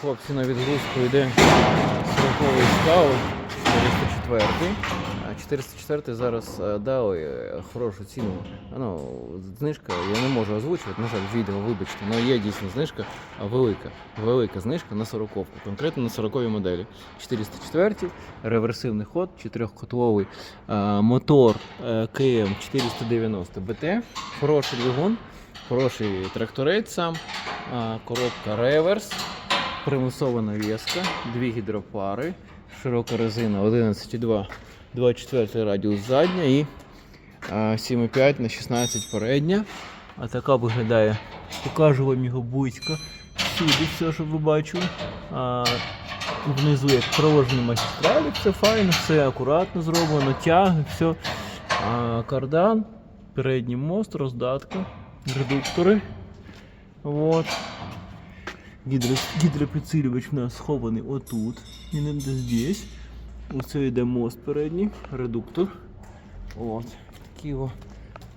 Хлопці на відгрузку йде 40-й скаут 404. 404 зараз е, дали е, хорошу ціну. Ну, знижка, я не можу озвучувати, на жаль, відео, вибачте, але є дійсно знижка, велика. Велика знижка на 40-ку, конкретно на 40-й моделі. 404, реверсивний ход, чотирьохкотловий е, мотор КМ 490 БТ, хороший двигун, хороший тракторець сам, коробка реверс примусова навіска, дві гідропари, широка резина 11,2, 24 радіус задня і 7,5 на 16 передня. А така виглядає. Покажу вам його близько. Сюди все, щоб ви бачили. А, внизу як проложені магістралі, все файно, все акуратно зроблено, тяги, все. А, кардан, передній мост, роздатка, редуктори. Вот. Гідро, гідропідсилювач у нас схований отут. І не де здесь. Оце йде мост передній, редуктор. От. Такі о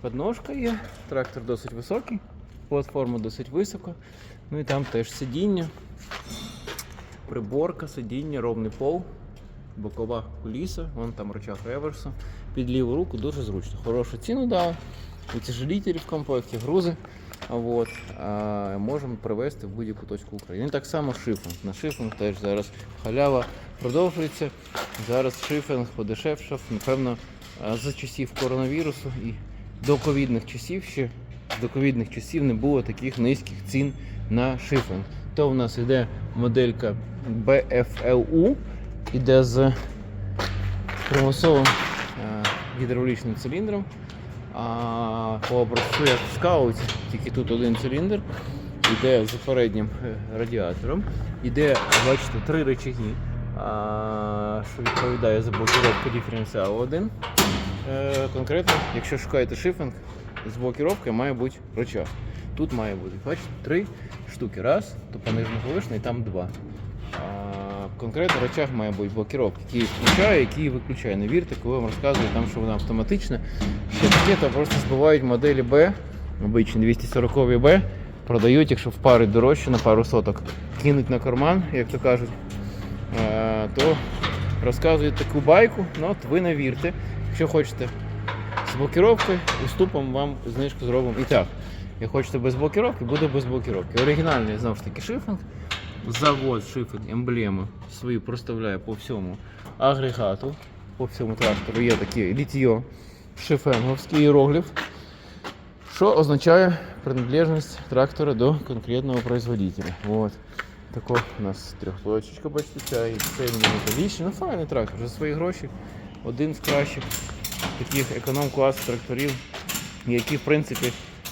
подножка є. Трактор досить високий, платформа досить висока. Ну і там теж сидіння, приборка, сидіння, ровний пол, бокова куліса, вон там рычаг реверсу. Під ліву руку дуже зручно. Хорошу ціну дали. Утяжелителі в комплекті, грузи. А Вот, а, можемо привезти в будь-яку точку України. Так само шифінг. На шифінг теж зараз халява продовжується. Зараз шифінг подешевшав, напевно, а, з часів коронавірусу і до ковідних часів ще до ковідних часів не було таких низьких цін на шифінг. То в нас йде моделька BFLU, іде з примусовим гідравлічним циліндром. А по образцю як в тільки тут один циліндр, іде з переднім е, радіатором, іде, бачите, три рычаги, а, що відповідає за блокировку диференціалу один. Е, конкретно, якщо шукаєте шифінг, з блокировкою має бути рычаг. Тут має бути, бачите, три штуки. Раз, то понижно повишений, там два. Конкретно рычаг має бути блокировки, який включає, який виключає. Не вірте, коли вам розказують, там, що вона автоматична. Ще таке, то просто збивають моделі B, обичні 240 B, продають, якщо впарить дорожче на пару соток, кинуть на карман, як то кажуть, е, то розказують таку байку, ну от ви не вірте. Якщо хочете з блокировкою, уступом вам знижку зробимо і так. Якщо хочете без блокировки, буде без блокировки. Оригінальний знову ж таки шифінг. Завод шифінг емблеми свою проставляє по всьому агрегату, по всьому трактору є таке літьо шифенговський іерогліф, що означає приналежність трактора до конкретного производителя. Вот. Тако у нас трьохточечка, бачите, ця і цельні металічні. Ну файний трактор за свої гроші. Один з кращих таких економ-класу тракторів, які в принципі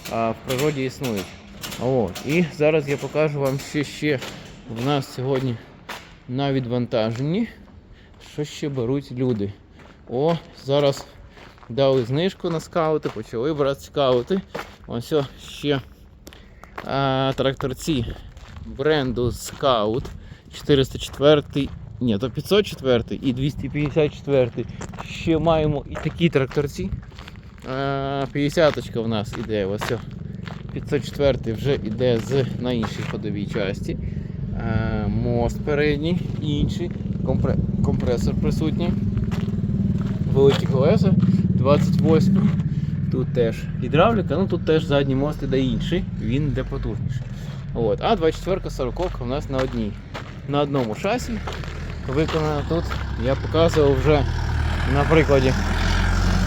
в природі існують. От. І зараз я покажу вам ще ще в нас сьогодні на відвантаженні, що ще беруть люди. О, зараз дали знижку на скаути, почали брати скаути. Ось ще а, тракторці бренду Scout 404, ні, то 504 і 254. Ще маємо і такі тракторці. А, 50 в нас іде. Ось о. 504 вже йде з на іншій ходовій часті. А, мост передній, інший, компре, компресор присутній великі колеса 28. Тут теж гідравліка, ну тут теж задній мост іде інший, він йде потужніший. От. А 24 40 у нас на одній. На одному шасі виконана тут. Я показував вже на прикладі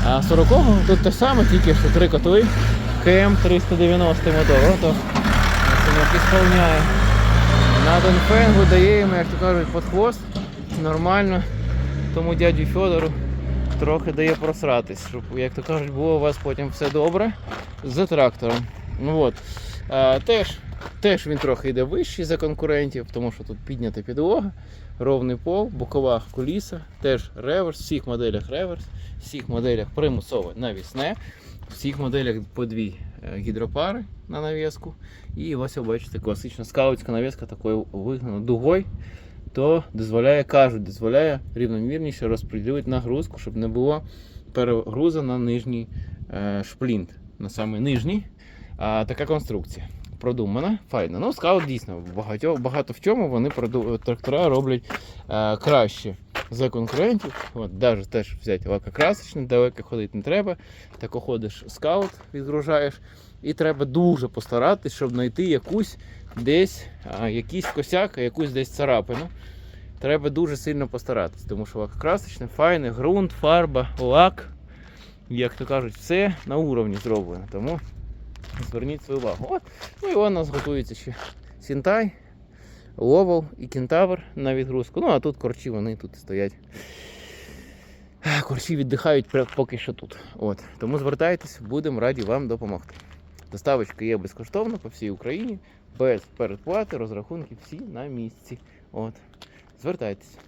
а 40-го. Тут те саме, тільки що три котли. КМ 390 мотор. Ото як ісполняє. На Донфенгу дає йому, як то кажуть, під хвост. Нормально. Тому дядю Федору трохи дає просратись, щоб, як то кажуть, було у вас потім все добре за трактором. Ну от. А, теж, теж він трохи йде вищий за конкурентів, тому що тут піднята підлога, ровний пол, бокова куліса, теж реверс, всіх моделях реверс, в всіх моделях примусове навісне, в всіх моделях по дві е, гідропари на навіску. І ось ви бачите, класична скаутська навіска такою вигнана дугою то дозволяє, кажуть, дозволяє рівномірніше розподілити нагрузку, щоб не було перегрузу на нижній е, шплінт, на самий нижній. А, така конструкція. Продумана, файна. Ну, скаут дійсно багато, багато в чому вони проду... трактора роблять е, краще за конкурентів. От, навіть теж взяти лакокрасочний, далеко ходити не треба. Так ходиш скаут, відгружаєш. І треба дуже постаратись, щоб знайти якусь десь а, якийсь косяк, якусь десь царапину. Треба дуже сильно постаратись, тому що лакокрасочне, файне, ґрунт, фарба, лак, як то кажуть, все на уровні зроблено. Тому зверніть свою увагу. От, ну і у нас готується ще Сінтай, Ловол і Кентавр на відгрузку. Ну а тут корчі, вони тут стоять. Корчі віддихають поки що тут. От. Тому звертайтесь, будемо раді вам допомогти. Доставочка є безкоштовно по всій Україні, без передплати, розрахунки всі на місці. От. Звертайтеся.